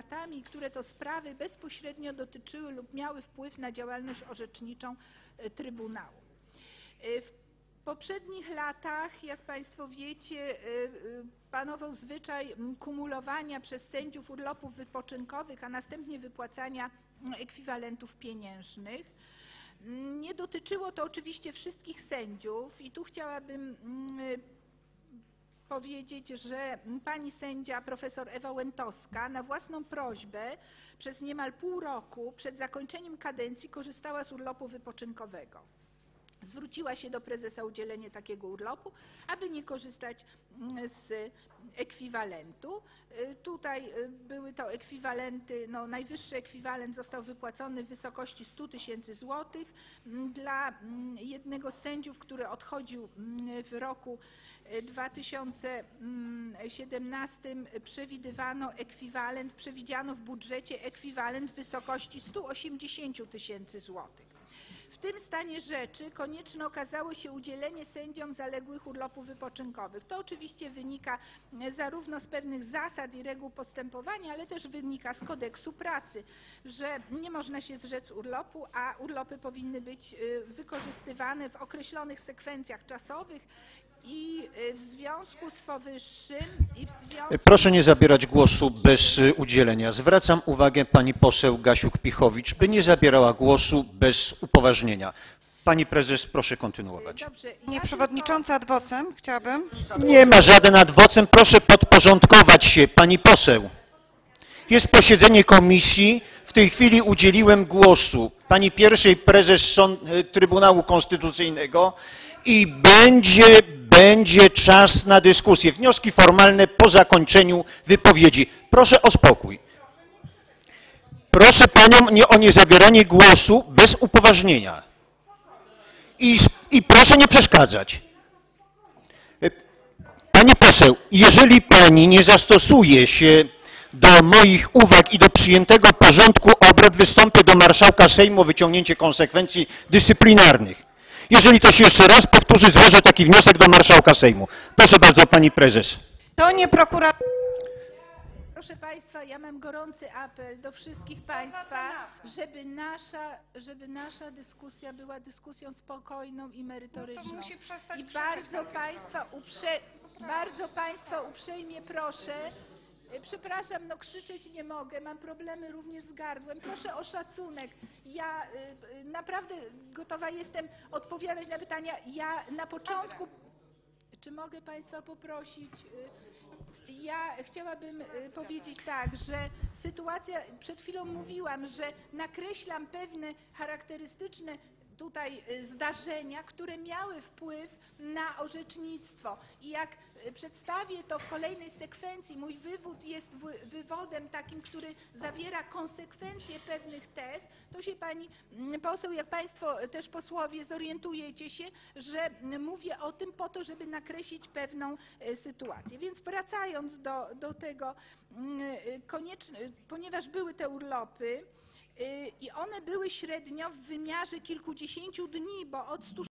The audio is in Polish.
latami które to sprawy bezpośrednio dotyczyły lub miały wpływ na działalność orzeczniczą e, Trybunału. E, W poprzednich latach, jak Państwo wiecie, e, panował zwyczaj kumulowania przez sędziów urlopów wypoczynkowych, a następnie wypłacania m, ekwiwalentów pieniężnych. Mm, Nie dotyczyło to oczywiście wszystkich sędziów i tu chciałabym mm, powiedzieć, że pani sędzia profesor Ewa Łętowska na własną prośbę przez niemal pół roku przed zakończeniem kadencji korzystała z urlopu wypoczynkowego. Zwróciła się do prezesa o udzielenie takiego urlopu, aby nie korzystać mm, z ekwiwalentu. Y, Tutaj y, były to ekwiwalenty, no najwyższy ekwiwalent został wypłacony w wysokości 100 tysięcy złotych. Mm, Dla mm, jednego z sędziów, który odchodził w roku y, 2017 przewidywano ekwiwalent, przewidziano w budżecie ekwiwalent w wysokości 180 tysięcy złotych. W tym stanie rzeczy konieczne okazało się udzielenie sędziom zaległych urlopów wypoczynkowych. To oczywiście wynika e, zarówno z pewnych zasad i reguł postępowania, ale też wynika z kodeksu pracy, że nie można się zrzec urlopu, a urlopy powinny być e, wykorzystywane w określonych sekwencjach czasowych i w związku z powyższym i w związku Proszę nie zabierać głosu bez y, udzielenia. Zwracam uwagę pani poseł Gasiuk-Pichowicz, by nie zabierała głosu bez upoważnienia. Pani prezes, proszę kontynuować. Dobrze, Nie przewodnicząca adwocem, chciałabym. Nie ma żaden adwocem, proszę podporządkować się, pani poseł. Jest posiedzenie komisji, w tej chwili udzieliłem głosu pani pierwszej prezes y, Trybunału Konstytucyjnego i będzie, będzie czas na dyskusję. Wnioski formalne po zakończeniu wypowiedzi. Proszę o spokój. Proszę panią nie, o niezabieranie głosu bez upoważnienia. I, I proszę nie przeszkadzać. Pani poseł, jeżeli pani nie zastosuje się do moich uwag i do przyjętego porządku obrad, wystąpię do marszałka Sejmu o wyciągnięcie konsekwencji dyscyplinarnych. Jeżeli to się jeszcze raz powtórzy, złożę taki wniosek do marszałka Sejmu. Proszę bardzo, pani prezes. To nie prokurator. Proszę Państwa, ja mam gorący apel do wszystkich Państwa, żeby nasza, żeby nasza dyskusja była dyskusją spokojną i merytoryczną. No I bardzo Państwa, uprze, bardzo Państwa uprzejmie proszę, przepraszam, no krzyczeć nie mogę, mam problemy również z gardłem, proszę o szacunek. Ja y, y, naprawdę gotowa jestem odpowiadać na pytania. Ja na początku czy mogę Państwa poprosić? y, Ja chciałabym y, powiedzieć tak, że sytuacja, przed chwilą mówiłam, że nakreślam pewne charakterystyczne tutaj y, zdarzenia, które miały wpływ na orzecznictwo. I jak y, przedstawię to w kolejnej sekwencji, mój wywód jest wy- wywodem takim, który zawiera konsekwencje pewnych tez, to się pani mm, poseł, jak państwo też posłowie zorientujecie się, że mm, mówię o tym po to, żeby nakreślić pewną sytuację. Więc wracając do, do tego, mm, ponieważ były te urlopy, y, i one były średnio w wymiarze kilkudziesięciu dni, bo od 100